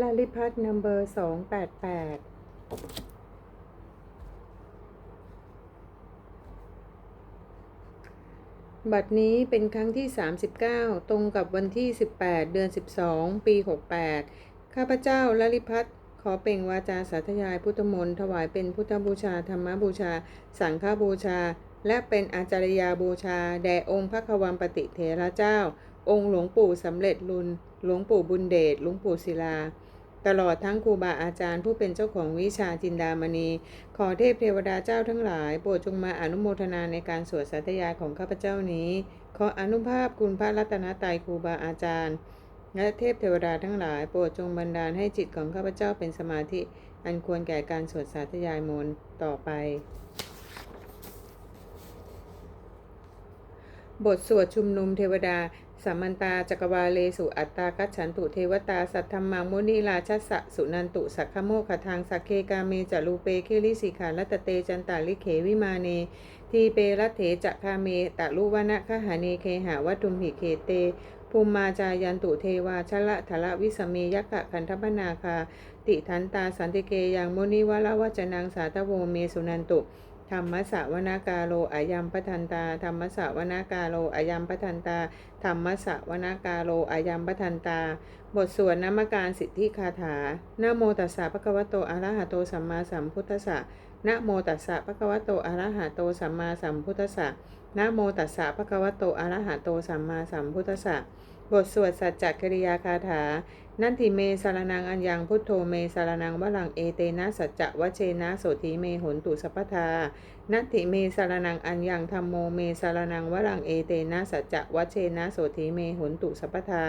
ลาลิพัฒนัมเบอร์สองแปดแปดบัดนี้เป็นครั้งที่ 39 ตรงกับวันที่ 18 เดือน 12 ปี 68 ข้าพเจ้าลลิพัฒขอเป่งวาจาสาธยายพุทธมนต์ถวายเป็นพุทธบูชาธรรมบูชา สังฆบูชา และเป็นอาจารยาบูชา แด่องค์พระควัมปติเถระเจ้า องค์หลวงปู่สำเร็จลุน หลวงปู่บุญเดชหลวงปู่ศิลา ตลอดทั้งครูบาอาจารย์ผู้เป็นเจ้าของวิชาจินดามณี ขอเทพเทวดาเจ้าทั้งหลายโปรดจงมาอนุโมทนาในการสวดสัตยายของข้าพเจ้านี้ ขออนุภาพคุณพระรัตนตรัยครูบาอาจารย์ และเทพเทวดาทั้งหลาย โปรดจงบันดาลให้จิตของข้าพเจ้าเป็นสมาธิ อันควรแก่การสวดสาธยายมนต์ต่อไป บทสวดชุมนุมเทวดาสัมมันตาจักวาเลสุอัตตากัจฉันตุเทวตาสัทธรรมังมุนีราชัสสะสุนันตุสักขโมขทางสักเคกาเมจรูเปเคลิสิขาลัตเตจันตาลิเขวิมาเน ทีเปรัตเถจะคาเมตะลุวนะคหาเนเคหาวัตุมหิเคเตภูมิมาจายันตุเทวาชละทละวิสเมยกะคันธปนาคา ติทันตาสันติเกยังมุนิวะละวจนังสาตโวเมสุนันตุ ธรรมสวนากาโลอายัมปทันตา ธรรมสวนากาโลอายัมปทันตา ธรรมสวนากาโลอายัมปทันตา บทสวดนามการสิทธิคาถานะโมตัสสะภะคะวะโตอะระหะโตสัมมาสัมพุทธัสสะนะโมตัสสะภะคะวะโตอะระหะโตสัมมาสัมพุทธัสสะนะโมตัสสะภะคะวะโตอะระหะโตสัมมาสัมพุทธัสสะบทสวดสัจจกริยาคาถา นันทิเมสารนังอัญญังพุทโธเมสารนังวลังเอเตนะสัจจะวะเชนะโสธีเมหนตุสัพพทานัตติเมสารนังอัญญังธรรมโมเมสารนังวรังเอเตนะสัจจะวัชเชนะโสธีเมหุนตุสัพพทา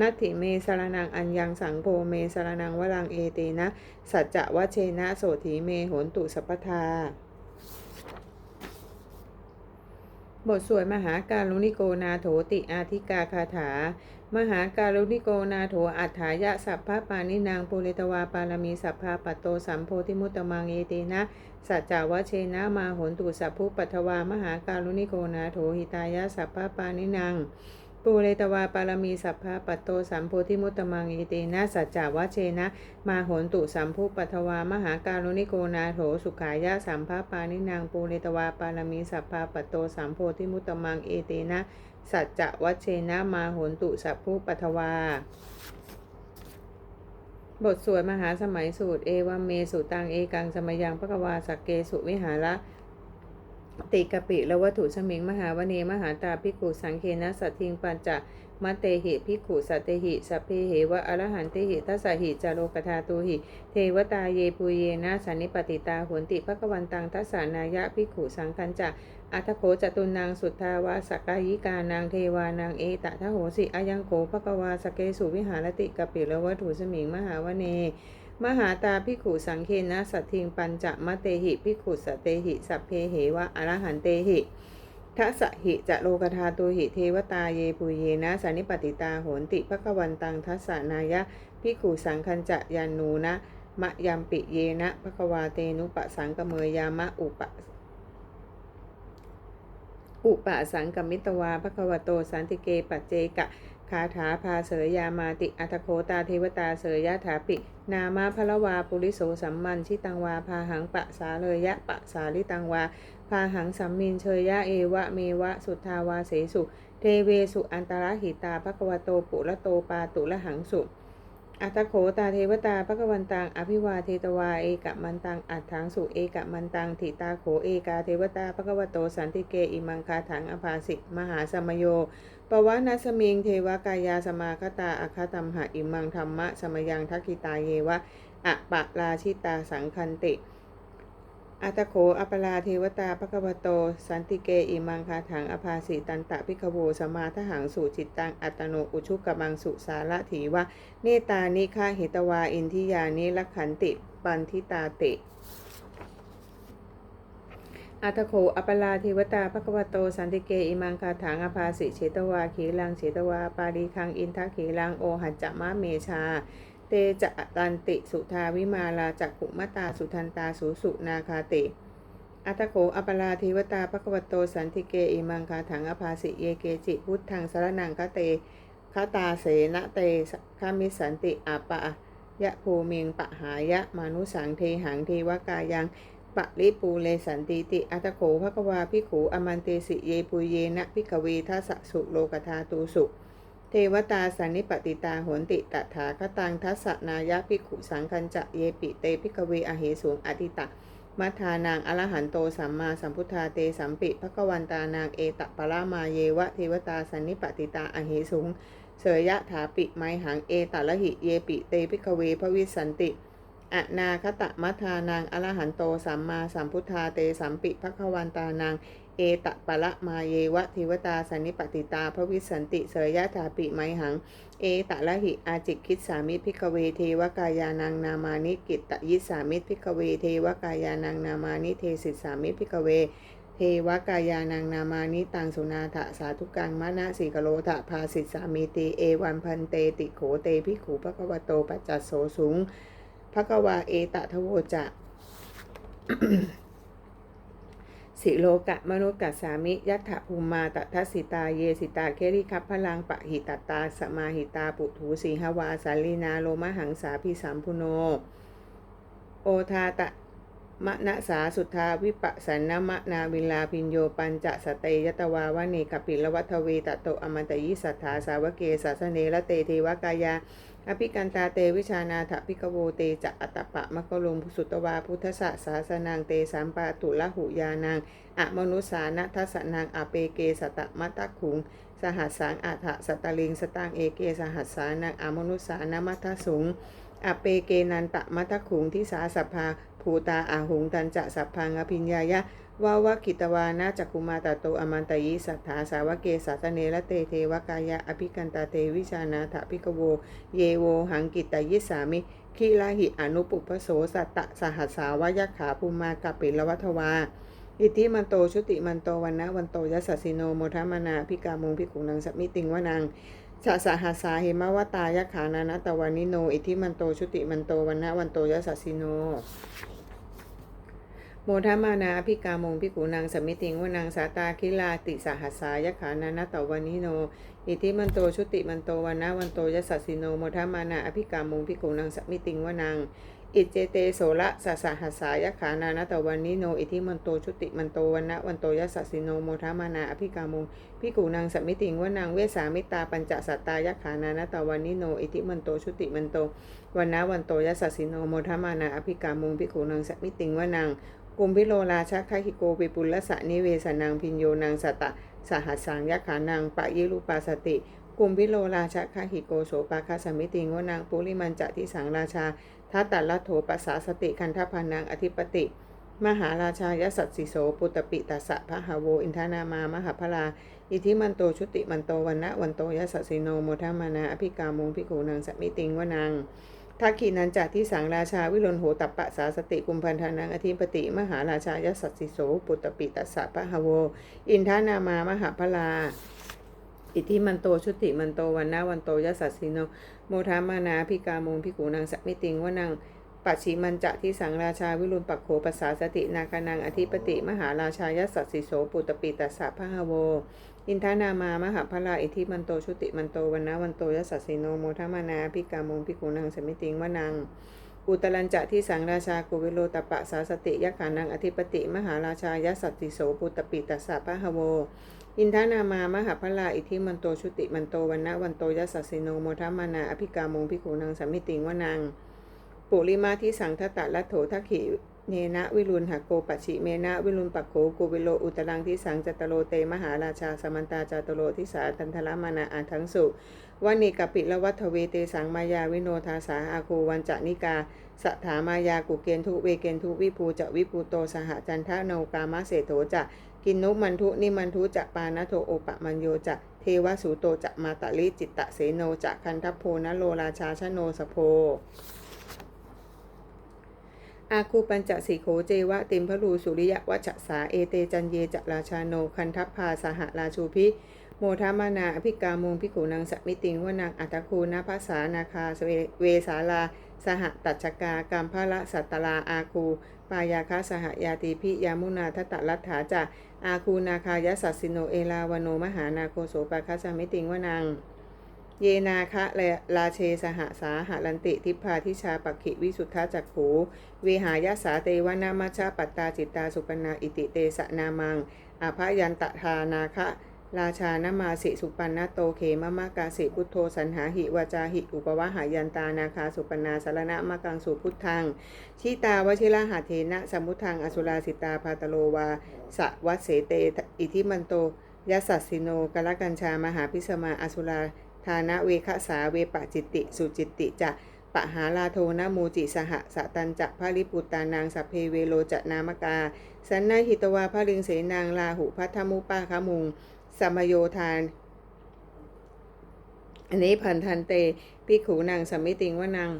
นัตถิเมสารนังอัญญังสังโฆเมสารนังวรังเอเตนะสัจจะวัชเชนะโสธีเมหุนตุสัพพทาบทสวดมหาการุณิโกนาโถติอาธิกาคาถา มหาการุณิโกนาโถอัฏฐายะสัพพะปานินางปุริตวาปารมีสัพพะปัตโตสัมโพธิมุตตมังเอเตนะสัจจาวเชนะมาหนตุสัพพุปัทวามหาการุณิโกนาโถหิตายะสัพพะปานินางปูเรตวาปารมีสัพพะปัตโตสัมโพธิมุตตมังเอเตนะสัจจาวเชนะมาโหนตุสัมพุปัทวามหาการุณิโกนาโถสุขายะสัมภะปานินางปูเรตวาปารมีสัพพะปัตโตสัมโพธิมุตตมังเอเตนะ สัจจะวัชเชนะมาโหนตุสัพพุปัทวา บทสวดมหาสมัยสูตร เอวัมเมสุตังเอกังสมยังพระกวาสักเกสุวิหาระติกปิและวัตถุสมิงมหาวเนมหาตาพิกุสังเคนะสัตทิงปัญจมัตเตหิพิกุสัตเตหิสัพเพเหวะอรหันเตหิทัสสหิจาโลกธาตุหิ เทวตาเยปุเยนะสันนิปติตาโหนติภควันตังทัสสานายะพิกุสังคัญจะ อัทโขจตุนางสุทธาวาสกายิกานางเทวานางเอตทะโหสิอายังโขภควาสเกสุวิหารติกปิแลวัตถุสมิงมหาวเน มหาตาพิขูสังเคนะสัตทิงปัญจมะเตหิพิขูสเตหิสัพเพเหวะอรหันเตหิทัสหิจะโลกธาตุหิเทวตาเยปุเยนะสันนิปติตาโหนติภควันตังทัสนายะพิขูสังคัญจะยานูนะมะยัมปิเยนะภควาเตนุปสังกเมยยามะอุป อุปสังกมิตวาภควโตสันติเกปัจเจกะคาถาพาเสยยามาติอัตโคตาเทวตาเสยยะถาปิ นามาพละวาปุริโสสัมมันชิตังวาพาหังปะสาเลยยะปะสาลิตังวา พาหังสัมมินเชยยะเอวะเมวะสุทธาวาเสสุ เทเวสุอันตรหิตาภควโตปุระโตปาตุละหังสุ อัตโขตาเทวตาปะกวันตังอภิวาเทตวาเอกะมันตังอัฏฐังสุเอกะมันตังถิตาโขเอกาเทวตาปะกวโตสันติเกอิมังคาถังอภาสิมหาสมโยปวานัสมิงเทวกายาสมาคตาอคตัมหะอิมังธรรมะสมยังทักกิตาเยวะอะปะราชิตาสังคันติ อัตโขอปราเทวตาภควโต สันติเกอิมังคาถังอภาสิตันตะพิขโวสมาทหังสุจิตตังอัตโนอุชุกมังสุสาระถีวะเนตานิฆาหิตวาอินทิยานิลขันติปันทิตาติอัตโขอปราเทวตาภควโต สันติเกอิมังคาถังอภาสิเฉตวาขีลังเฉตวา ปารีคังอินทขีลังโอหัจจมะเมชา จะตันติสุทาวิมาลาจักขุมตาสุทันตาสุสุนาคาติ อัตโขอปราเทวตาภควโตสันติเกอิมังคาถังอภาสิเยเกจิพุทธังสรนังคเตคาตาเสนเตคามิสันติอาปะยะโพเมงปะหายะมานุสังเทหังเทวกายังปะริปูเลสันติติ อัตโขภควาพิขูอมันเตสิเยปุเยนะพิกเวทัสสะสุโลกธาตูสุ เทวตาสันนิปติตาโหนติตถาคตังทัสสนายะพิกขุสังคัญจะเยปิเตพิกเวอเหสวงอติตะมัทานางอรหันโตสัมมาสัมพุทธาเตสัมปิภควันตานางเอตปะละมาเยวะเทวตาสันนิปติตาอเหสุงเสยยะถาปิไมหังเอตละหิเยปิเตพิกเวพระวิสันติอนาคตะมัทานางอรหันโตสัมมาสัมพุทธาเตสัมปิภควันตานาง เอตปะละมาเยวะเทวตาสันนิปติตาพระวิสันติเสยยะถาปิไมหัง เอตะละหิอาจิกคิดสามิพิกเวเทวกายานังนามานิกิตตยิสามิพิกเวเทวกายานังนามานิเทสิสามิพิกเวเทวกายานังนามานิตังสุนาถะสาธุกังมะนะสิกโลทะภาสิสามีตีเอวันพันเตติโขเตพิขูพระกวโตปัจจัสโสสุงพระกวาเอตะทโวจะ สิโลกะมนุกัสสามิยัตถภูมาตทัสิตาเยสิตาเคริคัพพลังปะหิตตาสมาหิตาปุถุสีหวาสาลีนาโลมหังสาพิสัมพุโน โอทาตะ มะนะสาสุทาวิปัสสนมะนาวิลาพินโยปัญจสเตยตวาวานีกปิลวัทเวตโตอมันตยิสัทธาสาวเกสัสเนละเตเทวกายาอภิกันตาเตวิชานาถพิกโวเตจะอัตตปะมะกลุมสุตวาพุทธสสาสนังเตสามปาตุละหุยานังอะมนุสานะทัสนังอเปเกสตะมัตตะขุง สหัสสังอัฏฐสตลิงสตังเอเกสหัสสานังอมนุสานะมัทสุงอเปเกนันตะมัตตะขุงที่สาสภา ภูตาอาหุงตันจะสัพพังอภิญญายะวาวกิตวานาจักคุมาตโตอมันตยิสัทธาสาวเกสัสเนละเตเทวกายะอภิกันตาเตวิชานาถพิกโว เยโวหังกิตยิสามิคิลาหิอนุปุปโสสัตตะสหัสสาวายขาภูมากปิลวัทวาอิทิมันโตชุติมันโตวันนะวันโตยัสสิโนโมทมานาพิกามุงพิกุนังสมิติงวนัง สะสหัสสาเหมวตายขานานะตะวานิโน อิทิมันโตชุติมันโตวันนะวันโตยะสัสิโน โมทมานาพิกามงพิกุนางสมิติงวนางสาตาคิลาติสหัสสายขานานะตะวานิโน อิทิมันโตชุติมันโตวันนะวันโตยะสัสิโน โมทมานาอภิกามงพิกุนางสมิติงวนาง อิจเจเตโสละสสหัสสายขานานตะวันนิโน อิทิมันโตชุติมันโตวันนะวันโตยัสสิโนโมทามานาอภิกามุงพิกูนางสมิติงวานางเวสามิตาปัญจสัตตายขานานตะวันนิโน อิทิมันโตชุติมันโตวันนะวันโตยัสสิโนโมทามานาอภิกามุงพิกูนางสมิติงวานางกุมพิโลราชคหิโกปิปุลลสะนิเวสนางพินโยนางสตะสหัสสังยขานางปะยิรูปาสติกุมพิโลราชคหิโกโสปาคาสมิติงวานางปุริมันจะทิสังราชา ทัตตละโถปัสสาสติคันทพานังอธิปติ มหาราชายสัตสิโสปุตตปิตัสสะพะหาโว อินทานามามหาพลา อิทิมันโตชุติมันโตวันนะวันโตยสัสสิโนโมทามานาอภิกามุงพิโขนังสมิติงวนังทักขีนันจากที่สังราชาวิรุณโหตัปปะสาสติกุมพันธานังอธิปติ มหาราชายสัตสิโสปุตตปิตัสสะพะหาโว อินทานามามหาพลา อิทธิมันโตชุติมันโตวันนะวันโตยสัสสิโนโมทามานาพิกามุงพิกูนางสัมมิติงวานังปัจฉิมันจะที่สังราชาวิรุณปักโขปัสสาสตินาคานังอธิปติ มหาราชายสัสสิโสปุตตปิตัสสะพะหโว อินทานามามหาพลาอิทธิมันโตชุติมันโตวันนะวันโตยสัสสิโนโมทามานาพิกามุงพิกูนางสัมมิติงวนังอุตรัญจะที่สังราชากุวิโลตปะสาสติยขานังอธิปติ มหาราชายสัตติโสปุตตปิตัสสะพะหโว อินทนามามหาพลาอิทิมันโตชุติมันโตวันนะวันโตยัสสสิโนโมทามานาอภิกามุงพิขูนังสัมมิติงวนัง ปุริมาที่สังทตะละโถทักขิเนนะวิรุณหะโกปชิเมนะวิรุณปักโขกุวิโลอุตรังที่สังจตโลเตมหาราชาสมันตาจตโลทิสาตันทละมานาอาทังสุวานิกปิละวัฏเวเตสังมายาวิโนทาสาอาคูวันจนิกาสถามายากุเกนทุเวเกนทุวิภูจะวิภูโตสหจันทะโนกามะเสโถจะ กินนุมันทุนิมันทุจะปานะโทโอปะมันโยจะเทวสูโตจะมาตะลิจิตตะเสโนจะคันทัพโพนโลราชาชโนสโพอาคูปัญจสีโขเจวะติมพลูสุริยะวัชสาเอเตจันเยจะราชาโนคันทัพพาสหราชูพิ โมทามานาอภิกามงพิกุนังสมิติงวนังอัตคูนาภาษานาคาเวเวสาลา สหตัจกากรรมพระสัตตลาอาคู ปายาคาสหยาติพิยามุนาทตะลัทธาจะ อาคูนาคายสัสสิโนเอลาวโนมหานาโคโสปาคาสมิติงวนัง เยนาคะและราเชสหสาหารันติทิพาทิชาปักขิวิสุทธาจักขูเวหายาสาเตวนามาชชาปัตตาจิตตาสุปนาอิติเตสนามังอาภยันตทานาคะ ราชานมาสิสุปันนโตเขมมะกาสิพุทโธสันหาหิวาจาหิอุปวะหายันตานาคาสุปนาสารณะมะกังสุพุทธังชิตาวชิระหาเทนะสมุทังอสุราสิตาพาตโลวาสะวัสเสเตอิทิมันโตยัสสัสสิโนกลกัญชามหาพิสมาอสุราธานะเวคสาเวปจิตติ สุจิตติจะปะหาลาโทนะมูจิสหะสะตันจะพระลิปุตตานางสัพเพเวโลจะนามกา สันนาหิตวาพระลิงเสนางลาหุพัทธมุปาคมุง สมโยทาน อันนี้พันทันเตพิขูนางสมมิติงว่านาง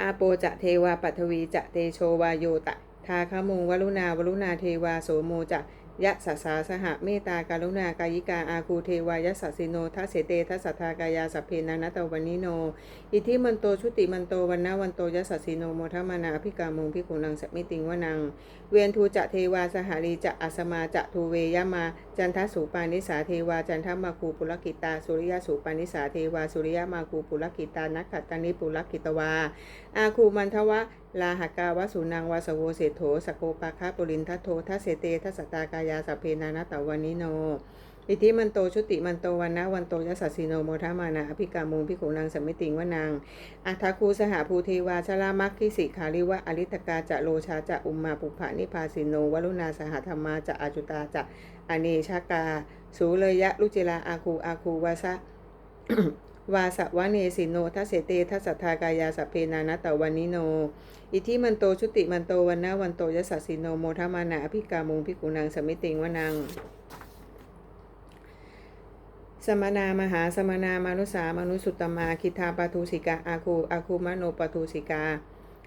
อาโปจะเทวาปัทวีจะเตโชวาโยตะ ทาคมุงวรุณาวรุณาเทวาโสโมจะ ยะสัสสาสหะเมตตาการุณากายิกาอาคูเทวายะสัสสิโนทัสเสเตทัสสทากายาสัพเพนานัตวันิโน อิทิมันโตชุติมันโตวันนาวันโตยัสสสิโนโมทมานาภิกามุงพิกุนังสมิติงวนัง เวียนทูจะเทวาสหารีจะอัสมาจะทูเวยมา จันทสุปานิสาเทวาจันทมาคูปุลกิตาสุริยสุปานิสาเทวาสุริยมาคูปุลกิตานักขัตตานิปุลกิตวาอาคูมันทวะ ลาหกาวสุนังวาสโวเศโถสโกปาคาปุรินทัตโททัสเสเตทัสตากายาสเพนานาตวานิโนอิทิมันโตชุติมันโตวันนะวันโตยัสสสิโนโมทามานาอภิกามุงพิขุนังสมิติงวนังอัฏฐคูสหภูเทวาชลามัคคิสิขาริวะอริตกาจะโลชาจะอุมมาปุภานิพาสิโนวรุณาสหธรรมาจะอาจุตาจะอเนชากา สูเลยยะลุจิลาอาคูอาคูวาสะ วาสะวะเนสิโนทัสเสเตทัสสทากายาสัพเพนานะตะวันนิโน อิทิมันโตชุติมันโตวันนะวันโตยัสสสิโนโมทามานาอภิกามุงพิกุนังสมิติงวนัง สมนามหาสมนามนุสามนุสุตมาคิทาปทุสิกาอาคูอาคูมโนปทุสิกา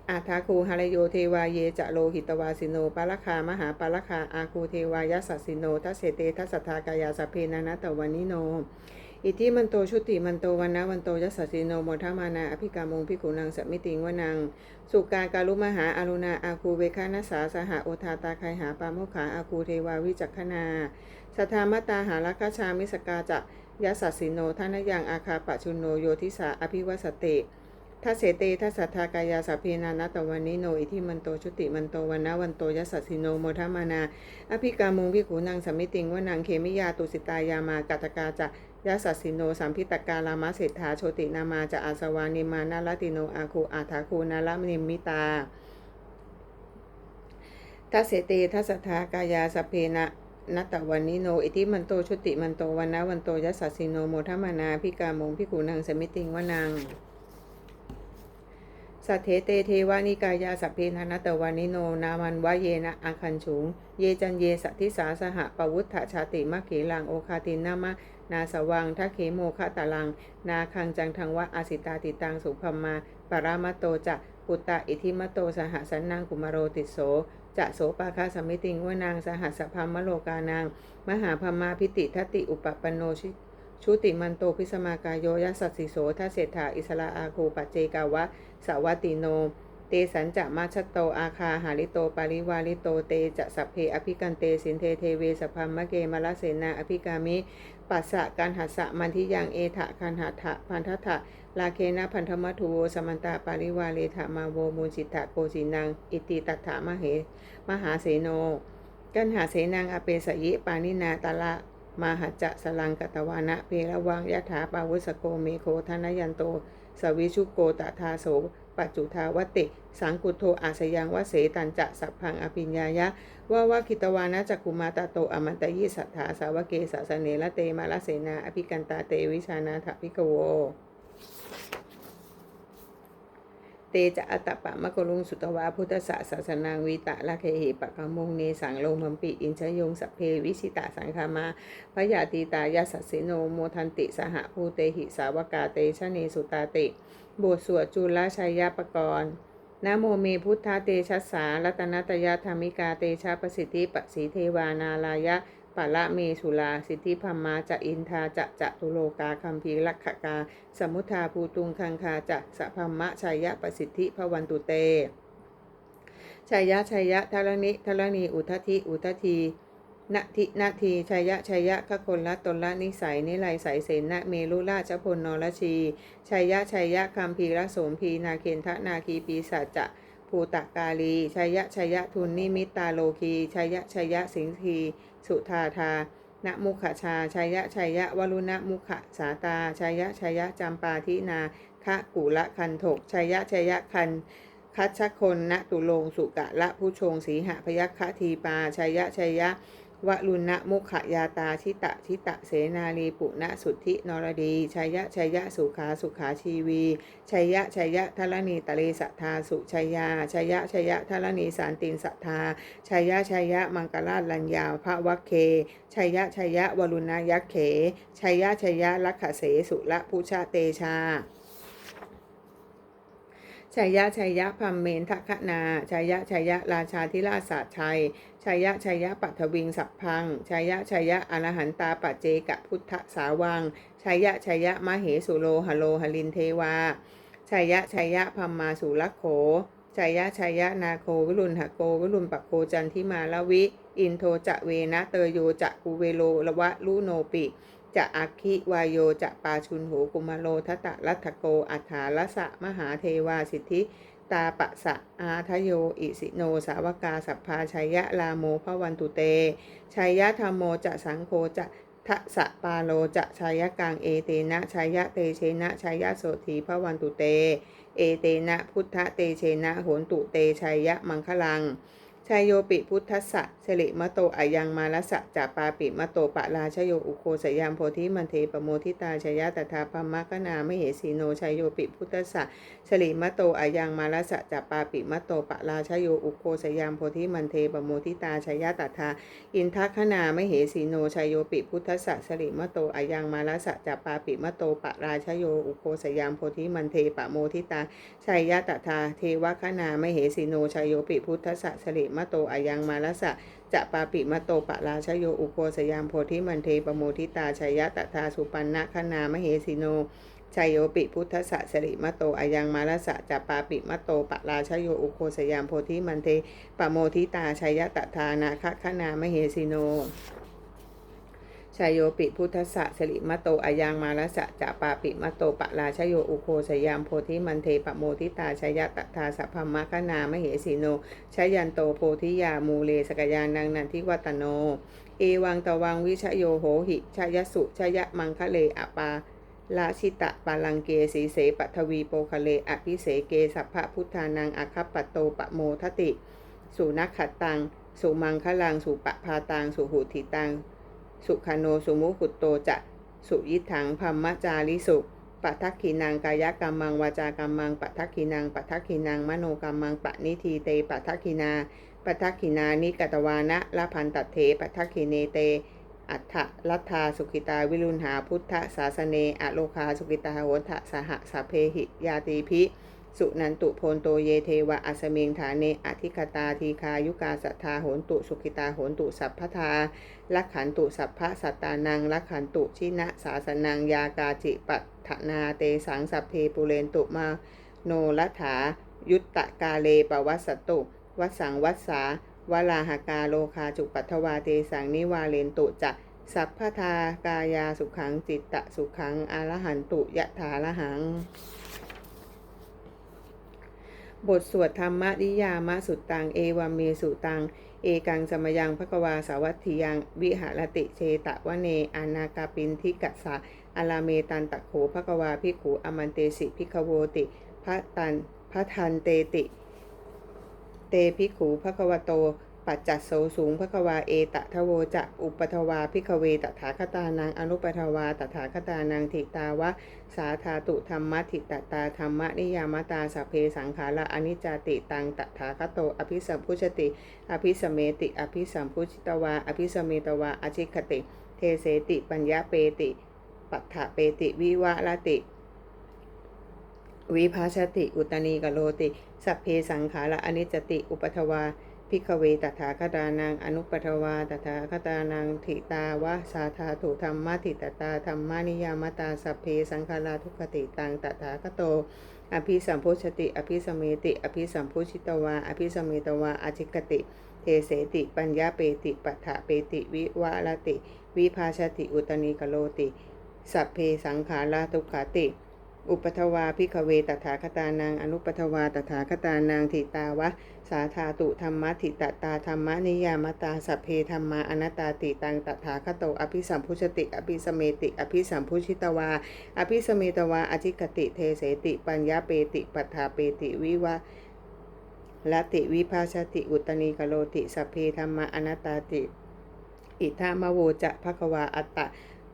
อาทาคูหารโยเทวาเยจะโลหิตวาสิโนปาลคามหาปาลคาอาคูเทวายสัสสิโนทัสเสเตทัสสทากายาสพเพนานะตะวันนิโน อิทิมันโตชุติมันโตวันนะวันโตยัสสสิโนโมทามานาอภิกามุงพิกุนังสมิติงวนัง สุกาการุมหาอารุณาอาคูเวคานัสาสหโอทาตาไคหาปาโมขาอาคูเทวาวิจักขนาสทามตาหารัคชามิสกาจะยสสสิโนทานยังอาคาปะชุนโนโยทิสาอภิวสเต ทัสเสเตทัสสัทธากายาสัพเพนานัตวันนิโนอิทิมันโตชุติมันโตวันนะวันโตยัสสิโนโมทมานา อภิกามุงพิขูนางสมมิติงวนังเคมิยาตุสิตายามากัตกาจะยัสสสิโนสัมพิตกาลามาเศรษฐาโชตินามาจะอาสวานิมานาลติโนอาคูอาทาคูนาลมิมิตาทัสเสเตทัสสทากายาสัพเพนะนัตตวันนิโน อิทิมันโตชุติมันโตวันนะวันโตยัสสสิโนโมทมานาพิกามงพิกุนังสมิติงวนัง สัทเทเตเทวานิกายาสัพเพนานตวันนิโน นามันวะเยนะอาคันฉุง เยจันเยสัทธิสาสหปวุฒชาติมะเขลังโอคาตินนามะนาสวังทัเคโมคะตะลัง นาคังจังทังวะอาสิตาติตังสุภมมา ปรามโตจะปุตตะอิทิมโตสหสันนังกุมารโรติโสจะโสปาคาสมิติงวนางสหัสพัมมโลกานาง มหาพมาพิติทติอุปปปนโนชิ ชุติมันโตพิสมากายโยยัสสิโสทัสเศรษฐาอิสระอาคูปัจเจกาวะสาวัติโน เตสันจะมาชโตอาคาหาริโตปาริวาริโตเตจะสัพเพอภิกันเตสินเทเทเวสพัมมะเกมละเสนาอภิกามิปัสสะการหัสสะมันทิยังเอทะคันหัตถะพันทถะลาเคนะพันธมัทุโวสมันตาปาริวาเลถะมาโวมูลจิตะโกจินัง อิติตัฏฐามเหมหาเสโน กันหาเสนังอเปสยิปานินาตาละ มาหัจจะสลังกตวานะเพระวังยะถาปาวุสโกเมโคธนยันโต สวิชุโกตทาโสปัจจุทาวติ สังกุโทอาสยังวเสตันจะสัพพังอภิญญายะว่าว่าคิตวานะจักขุมาตาโตอมันตยิสัทธาสาวเกสสะเนละเตมาลเสนาอภิกันตาเตวิชานาถพิกโว เตจะอัตตปะมะกรุงสุตวาพุทธะศาสนาวิตะละเคหิปะกมงเนสังโลมัมปิอินชยงสัพเพวิชิตาสังคามาพยาตีตายาสัสสิโนโมทันติสหภูเตหิสาวกาเตชะเนสุตาติบทสวดจุลชัยยปกรณ์นะโมเมพุทธาเตชัสสารัตนตยธรรมิกาเตชะประสิทธิปสีเทวานาลายะ ปะละเมสุลา สิทธิพัมมาจะอินทาจะจะตุโลกาคัมภีรักขกา สมุทาภูตุงคังคาจะสะพัมมะชัยยะประสิทธิพวันตุเตชัยยะชัยยะทารณิทารณีอุทธิอุทธีนาทินาทีชัยยะชัยยะขคนละตนละนิสัยนิไลสายเสนะเมลุราชพลนรชีชัยยะชัยยะคัมภีรโสมพีนาเคนทะนาคีปีศาจจะภูตกาลีชัยยะชัยยะทุนนิมิตตาโลคีชัยยะชัยยะสิงคี สุธาธาณมุขชาชัยยะชัยยะวรุณมุขสาตาชัยยะชัยยะจำปาทินาคะกุละคันถกชัยยะชัยยะคันคัชคนณตุโลงสุกะละผู้ชงสีหะพยัคฆทีปาชัยยะชัยยะ วลุณมุขยาตาชิตะชิตะเสนาลีปุณสุทธินรดีชัยยะชัยยะสุขาสุขาชีวีชัยยะชัยยะทรณีตะเลสัทธาสุชัยยาชัยยะชัยยะทรณีสารตินสัทธาชัยยะชัยยะมังกราชลัญญาพระวัคเคชัยยะชัยยะวรุณยักเขชัยยะชัยยะลักขเสสุละพุชะเตชาชัยยะชัยยะพัมเมนทคนาชัยยะชัยยะราชาธิราชศาสตชัย ชัยยะชัยยะปัทวิงสัพพังชัยยะชัยยะอรหันตาปัจเจกพุทธสาวังชัยยะชัยยะมเหสุโลหโลหลินเทวาชัยยะชัยยะพัมมาสุลโขชัยยะชัยยะนาโควิรุณหโกวิรุณปักโคจันทิมาลวิ อินโทจะเวนะเตโยจะกูเวโลละวะลุโนปิ จะอัคคิวายโยจะปาชุนโหกุมารโลทตะรัตโกอัฏฐาลสะมหาเทวาสิทธิ ตาปะสะอาทโย อิสิโน สาวกาสัพพาชัยยะลาโมพระวันตุเตชัยยะธรรมโมจะสังโฆจะทะสะปาโลจะชัยยะกังเอเตนะชัยยะเตเชนะชัยยะโสธีพระวันตุเต เอเตนะพุทธเตเชนะโหนตุเตชัยยะมังคลัง ชายโยปิพุทธสสะสิริมโตอายังมาลสะจาปาปิมโตปะราชโยอุโคสยามโพธิมันเทปโมทิตาชยะตถาปมะกนาไมเหสีโนชายโยปิพุทธสสะสิริมโตอายังมาลสะจาปาปิมโตปะราชโยอุโคสยามโพธิมันเทปโมทิตาชยะตถาอินทัคขนามเหสีโนชายโยปิพุทธสสะสิริมโตอายังมาลสะจาปาปิมโตปะราชโยอุโคสยามโพธิมันเทปโมทิตาชยยะตถาเทวคณาไมเหสีโนชัยโยปิพุทธสสะสริมะโตอายังมาลสะจะปาปิมะโตปะราชโยอุโคสยามโพธิมันเทปโมทิตาชัยะตถาสุปันนะคณามเหสีโนชัยโยปิพุทธสสะสริมะโตอายังมาลสะจะปาปิมะโตปะราชโยอุโคสยามโพธิมันเทปโมทิตาชัยะตถานาคคณามเหสีโน ชายโยปิพุทธสะสิริมโตอายังมาลสะจะปาปิมโตปะราชโยอุโคสยามโพธิมันเทปะโมทิตาชยตถาสัพพมะคณามเหสีโนชยันโตโพธิยามูเลสกยานังนันทิวัตโน เอวังตวังวิชโยโหหิชยสุชยมังคะเลอปาลาชิตะปาลังเกสีเสปัทวีโปคะเลอภิเสเกสัพพะพุทธานังอคัปปโตปะโมทติ สุนักขตัง สุมังคลัง สุปะพาตัง สุหุติตัง สุขโนสุมุขุตโตจะสุยิถังพัมมจาริสุปัทักขินังกายกรรมังวาจากรรมังปัทักขินังปัทักขินังมโนกรรมังปะนิทีเตปัทักขินาปัทักขินานิกตวานะละพันตัดเถปัทักขิเนเต อัฏฐลัทธาสุขิตาวิรุณหาพุทธศาสเนอโลคาสุขิตาโหทะสหสพเพหิยาตีพิ สุนันตุโพนโตเยเทวะอัสเมงฐานเนอธิคตาทีคายุกาสัทธาโหนตุสุขิตาโหนตุสัพพทาลักขันตุสัพพะสัตตานังลักขันตุชินะสาสนังยากาจิปัฏนาเตสังสัพเพปุเรนตุมาโนรัฐายุตตะกาเลปวัสสตุวัสสังวัสสาวลาหากาโลคาจุปัทวาเตสังนิวาเลนตุจะสัพพทากายาสุขังจิตตะสุขังอรหันตุยะถาละหัง บทสวดธรรมนิยามะสุตตัง เอวามเมสุตัง เอกังสมยังพกวาสาวัตถิยัง วิหารติเชตะวะเน อานากาปินทิกัสสะอาลาเมตันตะโขพกวาพิขูอมันเตสิพิขโวติพระตันพระทันเตติ เตพิขูพกวโต ปัจจัสโสสูงภควาเอตะทะโวจะอุปทวาพิกเวตถาคตานังอนุปทวาตถาคตานังทิตาวะ สาธาตุธรรมะทิตตาธรรมะนิยามตาสเพสังขาระอนิจจติตังตถาคโต อภิสัมพุชติ อภิสมเมติ อภิสัมพุชิตวา อภิสมเมตวาอชิคติ เทเสติปัญญาเปติ ปัฏฐเปติวิวะละติวิภาชติ อุตนีกโลติ สัพเพสังขาระอนิจจติ อุปทวา พิกเวตถาคตานังอนุปทวาตถาคตานังทิตาวะสาธาตุธรรมะทิตตาธรรมานิยามตาสัพเพสังขาราทุกขติตังตถาคโต อภิสัมโพชติ อภิสมเมติ อภิสัมโพชิตวา อภิสมเมตวาอาชิกติ เทเสติ ปัญญาเปติปัฏฐเปติ วิวารติ วิภาชติ อุตนีกโลติ สัพเพสังขาราทุกขติ อุปทวาพิกเวตถาคตานังอนุปทวาตถาคตานังทิตาวะ สาธาตุธรรมะทิตตาธรรมะนิยามตาสัพเพธรรมาอนัตตาติตังตถาคโตอภิสัมพุชติ อภิสเมติ อภิสัมพุชิตวา อภิสเมตวาอธิกติเทเสติ ปัญญาเปติปัฏฐาเปติวิวะละติวิภาชติอุตนีกโลติสัพเพธรรมาอนัตตาติ อิทามโวจะภควาอัตตะ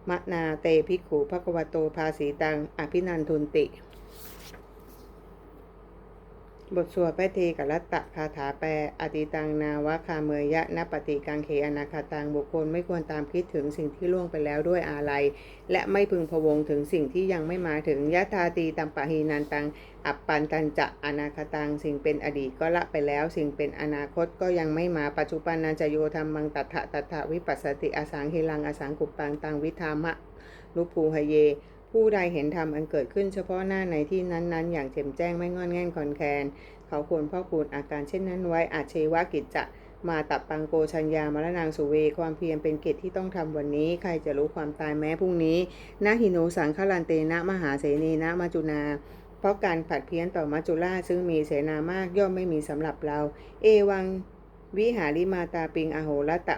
มะนาเตภิกขุภควโตภาสีตัง อภินันทุนติ บทสวดพระเทกรัตตะคาถาแปลอติตังนาวะคาเมยยะนปฏิกังเขอนาคาตังบุคคลไม่ควรตามคิดถึงสิ่งที่ล่วงไปแล้วด้วยอาลัย และไม่พึงพวงถึงสิ่งที่ยังไม่มาถึงยะทาตีตัมปะหีนันตัง อัปปันตันจะอนาคาตัง สิ่งเป็นอดีตก็ละไปแล้ว สิ่งเป็นอนาคตก็ยังไม่มาปัจจุบันนันจะโยธรรมังตัทธะตัทธะวิปัสสติอสังหิลังอสังกุปปังตังวิธามะนุภูหเย ผู้ใดเห็นธรรมอันเกิดขึ้นเฉพาะหน้าในที่นั้นๆ อย่างแจ่มแจ้งไม่งอนแง่นคอนแคนเขาควรพ่อคูณอาการเช่นนั้นไว้อาจเชวกิจจะมาตับปังโกชัญญามรนางสุเว ความเพียรเป็นกิจที่ต้องทำวันนี้ ใครจะรู้ความตายแม้พรุ่งนี้นาหิโนสังฆลันเตนะมหาเสนีนะมาจุนา เพราะการผัดเพี้ยนต่อมัจจุราชซึ่งมีเสนามากย่อมไม่มีสำหรับเรา เอวังวิหาริมาตาปิงอโหรตะ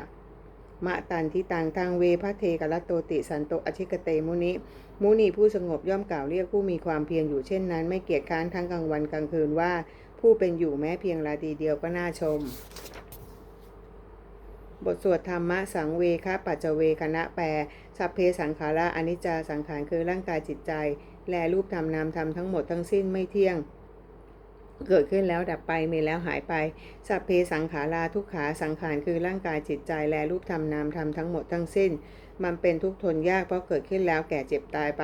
มะตันทิตังทางเวพระเทกรัตโตติสันโตอชิกเตมุนิ มุนีผู้สงบย่อมกล่าวเรียกผู้มีความเพียรอยู่เช่นนั้น ไม่เกียจค้านทั้งกลางวันกลางคืนว่า ผู้เป็นอยู่แม้เพียงราตีเดียวก็น่าชม บทสวดธรรมะสังเวคะปัจจเวคณะแปลสัพเพสังขาระอนิจจาสังขารคือร่างกายจิตใจ แลรูปธรรมนามธรรมทั้งหมดทั้งสิ้นไม่เที่ยง เกิดขึ้นแล้วดับไปมีแล้วหายไป สัพเพสังขาราทุกขาสังขารคือร่างกายจิตใจแลรูปธรรมนามธรรมทั้งหมดทั้งสิ้น มันเป็นทุกข์ทนยากเพราะเกิดขึ้นแล้วแก่เจ็บตายไป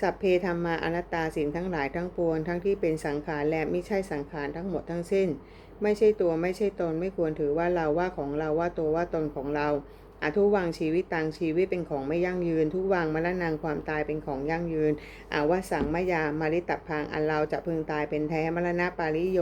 สัพเพธรรมาอนัตตาสิ่งทั้งหลายทั้งปวง ทั้งที่เป็นสังขารและไม่ใช่สังขารทั้งหมดทั้งสิ้น ไม่ใช่ตัวไม่ใช่ตนไม่ควรถือว่าเราว่าของเราว่าตัวว่าตนของเรา อาทุวังชีวิตตังชีวิตเป็นของไม่ยั่งยืน ทุวังมรณงความตายเป็นของยั่งยืนอาวสังมยามาริตพังอันเราจะพึงตายเป็นแท้มรณะปาริโย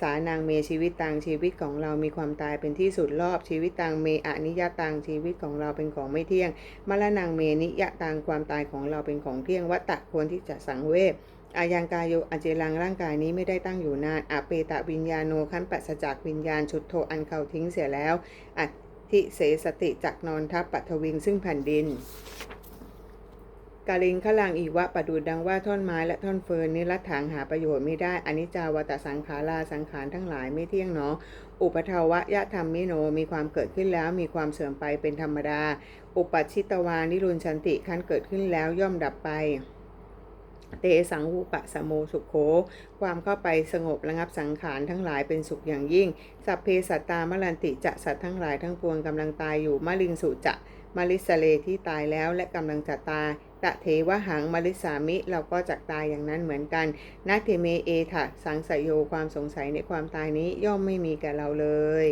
สานางเมชีวิตตังชีวิตของเรามีความตายเป็นที่สุดรอบชีวิตตังเมอนิยตังชีวิตของเราเป็นของไม่เที่ยง มรณงเมนิยตังความตายของเราเป็นของเที่ยงวัตตะควรที่จะสังเวชอายังกายโยอเจรังร่างกายนี้ไม่ได้ตั้งอยู่นานอเปตะวิญญาโนขันปัสจากวิญญาณชุดโทอันเขาทิ้งเสียแล้วอั ติเสสติจักนอนทับปัทวิงซึ่งแผ่นดิน กาลิงขลังอีวะประดูดดังว่าท่อนไม้และท่อนเฟิร์นนี้ลัดถางหาประโยชน์ไม่ได้อนิจจาวตสังขาราสังขารทั้งหลายไม่เที่ยงเนาะอุปทาวะยะธรรมมิโนมีความเกิดขึ้นแล้วมีความเสื่อมไปเป็นธรรมดา อุปัชชิตวานิรุนชันติขั้นเกิดขึ้นแล้วย่อมดับไป เตสังวุปะสโมสุขโข ความเข้าไปสงบระงับสังขารทั้งหลายเป็นสุขอย่างยิ่ง สัพเพสัตตามลันติจะสัตว์ทั้งหลายทั้งปวงกำลังตายอยู่มะลิงสุจะมลิสเลที่ตายแล้วและกำลังจะตายตะเทวหังมริสามิเราก็จักตายอย่างนั้นเหมือนกันนาเทเมเอถะสังสยโยความสงสัยในความตายนี้ย่อมไม่มีแก่เราเลย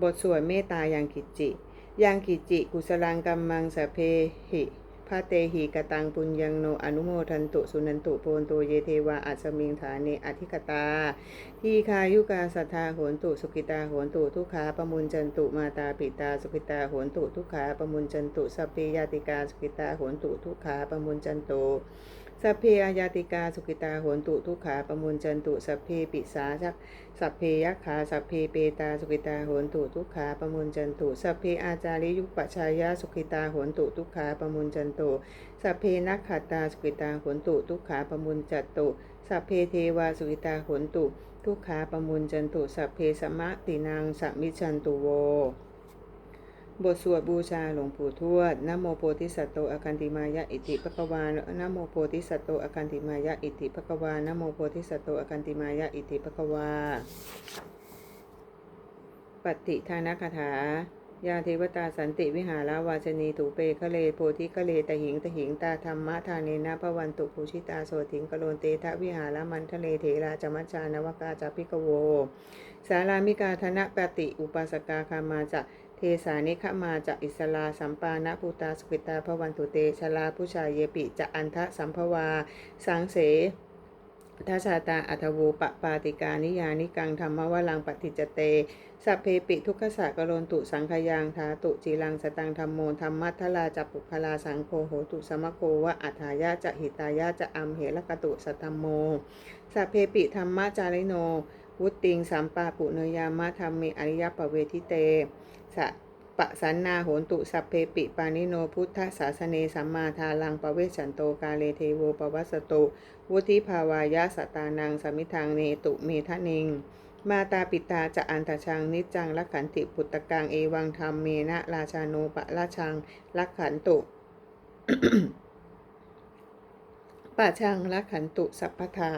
บทสวดเมตตายังกิจจิยังกิจจิ กุสลังกัมมังสพเพหิะเตหิกตังปุญญังโนอนุโมทันตุสุนันตุโพนโตเยเทวาอัสมิงฐาเนอธิกตา ทีคายุกาสัทธาโหนตุสุกิตาโหนตุทุกขาปมุญจันตุมาตาปิตาสุกิตาโหนตุทุกขาปมุญจันตุสัพเพยาติกาสุกิตาโหนตุทุกขาปมุญจันตุ สัพเพอายาติกาสุกิตาโหนตุทุกขาปมุญจันตุสัพเพปิสาชักสัพเพยักขาสัพเพเปตาสุกิตาโหนตุทุกขาปมุญจันตุสัพเพอาจาริยุปปชายาสุกิตาโหนตุทุกขาปมุญจันตุสัพเพนักขัตตาสุกิตาโหนตุทุกขาปมุญจัตตุสัพเพเทวาสุกิตาโหนตุทุกขาปมุญจันตุสัพเพสมะตินางสัมมิชันตุโว บทสวดบูชาหลวงปู่ทวดนะโมโพธิสัตโตอาคันติมายะอิติปะกวานะโมโพธิสัตโตอาคันติมายะอิติปะกวานะโมโพธิสัตโตอาคันติมายะอิติปะกวา ปฏิทานคาถายาเทวตาสันติวิหารวาชนีถูเปคะเลโพธิคะเลตหิงตหิงตาธรรมะทาเนนะพระวันตุภูชิตาโสถิงกโลนเตทะวิหารมันทะเลเถราจมัจจานวกาจาพิกโว สารามิกาธนะปฏิอุปสกาคามาจะ เทสานิขมาจะอิสลาสัมปานะภูตาสุกิตาพวันตุเตชลาผู้ชายเยปิจะอันทะสัมภวา สังเสทัชาตาอัทโวปปาติกานิยานิกังธรรมวลังปฏิจเต สัพเพปิทุกขสะกโรนตุสังขยังทาตุจีรังสตังธรรมโมธรรมัทธลาจัปุคลาสังโฆโหตุสมโกวะอัฏฐายาจะหิตายาจะอัมเหละกตุสัทธรรมโม สัพเพปิธรรมะจาริโน วุตติงสัมปาปุเนยามะธรรมเมอริยปเวทิเต สะปะสันนาโหนตุสัพเพปิปานิโนพุทธศาสเนสัมมาทาลังปเวชันโตกาเลเทโวปวัสตุวุธิภาวายะสตานังสมิทางเนตุเมทะนิงมาตาปิตาจะอันตชังนิจังลักขันติปุตตกังเอวังธรรมเมนะราชาโนปะราชังลักขันตุปะชังลักขันตุสัพพทา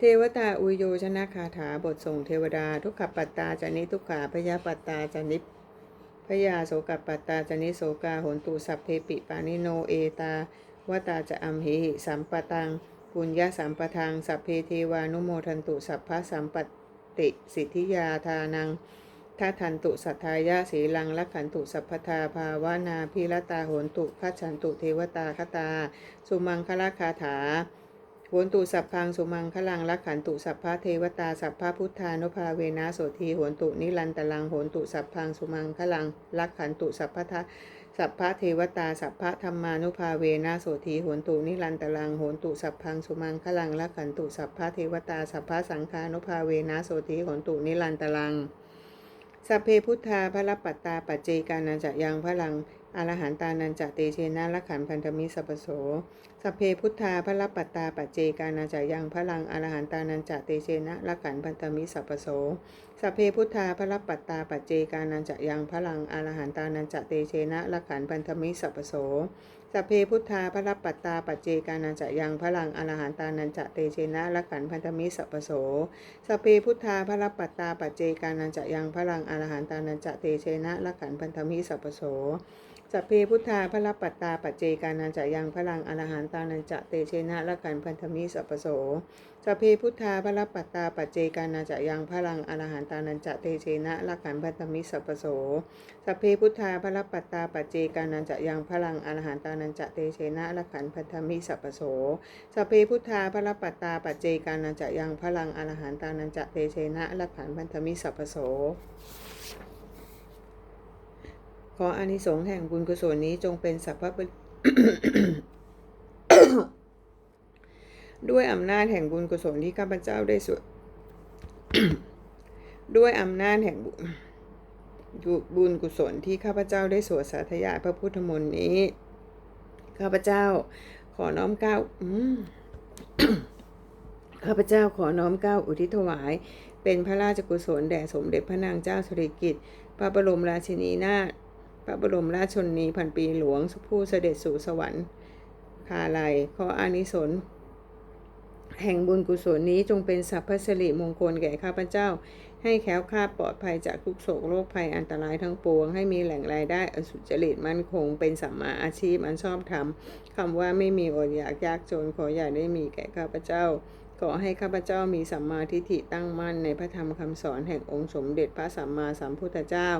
เทวตาอุโยชนะคาถาบทส่งเทวดา ทุกขปัตตาจานิทุกขาพยาปัตตาจานิพยาโสกปัตตาจานิโสกาหนตุสัพเพปิปานิโนเอตาวตาจะอัมหิ สัมปตังปุญญาสัมปทังสัพเพเทวานุโมทันตุสัพพะสัมปติสิทธิยาทานังทัทันตุสัทธายาสีลังลักขันตุสัพพทาภาวนาพิรตาโหนตุคัจฉันตุเทวตาคตา สุมังคลาคาถา นตุสัพพังสุมังคลังลักขันตุสัพพะเทวตาสัพพะพุทธานุภาเวนะโสทีโหนตุนิรันตลังโหนตุสัพพังสุมังคลังลักขันตุสัพพะทะสัพพะเทวตาสัพพะธรรมานุภาเวนะโสทีโหนตุนิรันตลังโหนตุสัพพังสุมังคลังลักขันตุสัพพะเทวตาสัพพะสังฆานุภาเวนะโสทีโหนตุนิรันตลังสัพเพพุทธาพระปัตตาปัจเจกานันจะยังพลัง อรหันตานันจะเตเชนะละขันพันธมิสัพโสสัพเพพุทธาพระปัตตาปัจเจกานาจะยังพลังอรหันตานันจะเตเชนะละขันพันธมิสัพโสสัพเพพุทธาพระปัตตาปัจเจกานันจะยังพลังอรหันตานันจะเตเชนะละขันพันธมิสัพโสสัพเพพุทธาพระปัตตาปัจเจกานันจะยังพลังอรหันตานันจะเตเชนะละขันพันธมิสัพโสสัพเพพุทธาพระปัตตาปัจเจกานันจะยังพลังอรหันตานันจะเตเชนะละขันพันธมิสัพโส สัพเพพุทธาพระปัตตาปัจเจกานันจะยังพลังอรหันตานันจะเตเชนะละขันพันธมิสัพโสสัพเพพุทธาพระปัตตาปัจเจกานันจะยังพลังอรหันตานันจะเตเชนะละขันพันธมิสัพโสสัพเพพุทธาพระปัตตาปัจเจกานันจะยังพลังอรหันตานันจะเตเชนะละขันพันธมิสัพโสสัพเพพุทธาพระปัตตาปัจเจกานันจะยังพลังอรหันตานันจะเตเชนะละขันพันธมิสัพโส ขออานิสงส์แห่งบุญกุศลนี้จงเป็นสัพพะด้วยอำนาจแห่งบุญกุศลที่ข้าพเจ้าได้สวดด้วยอำนาจแห่งบุญบุญกุศลที่ข้าพเจ้าได้สวดสาธยายพระพุทธมนต์นี้ ข้าพเจ้าขอน้อมเกล้าข้าพเจ้าขอน้อมเกล้าอุทิศถวาย เป็นพระราชกุศลแด่สมเด็จพระนางเจ้าสิริกิติ์พระบรมราชินีนาถ พระบรมราชชนนีพันปีหลวงผู้เสด็จสู่สวรรค์คาลัยขออานิสงส์แห่งบุญกุศลนี้จงเป็นสัพพสิริมงคลแก่ข้าพเจ้า ให้แคล้วคลาดปลอดภัยจากทุกโศกโรคภัยอันตรายทั้งปวง ให้มีแหล่งรายได้อสุจริตมั่นคง เป็นสัมมาอาชีพอันชอบธรรมคำว่าไม่มีอดอยากยากจนขออย่าได้มีแก่ข้าพเจ้าขอให้ข้าพเจ้ามีสัมมาทิฏฐิตั้งมั่นในพระธรรมคำสอนแห่งองค์สมเด็จพระสัมมาสัมพุทธเจ้า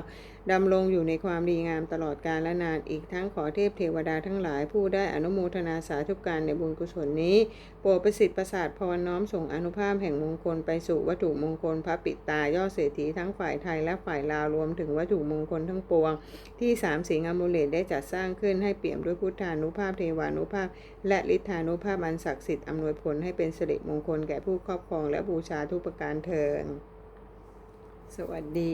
ดำรงอยู่ในความดีงามตลอดกาลและนานอีกทั้งขอเทพเทวดาทั้งหลายผู้ได้อนุโมทนาสาธุการในบุญกุศลนี้ โปรดประสิทธิ์ประสาทพรน้อมส่งอนุภาพแห่งมงคลไปสู่วัตถุมงคลพระปิดตายอดเศรษฐีทั้งฝ่ายไทยและฝ่ายลาวรวมถึงวัตถุมงคลทั้งปวง ที่สามสิงห์อมุเลตได้จัดสร้างขึ้นให้เปี่ยมด้วยพุทธานุภาพเทวานุภาพ และฤทธานุภาพอันศักดิ์สิทธิ์อำนวยผลให้เป็นสิริมงคลแก่ผู้ครอบครองและบูชาทุกประการเทินสวัสดี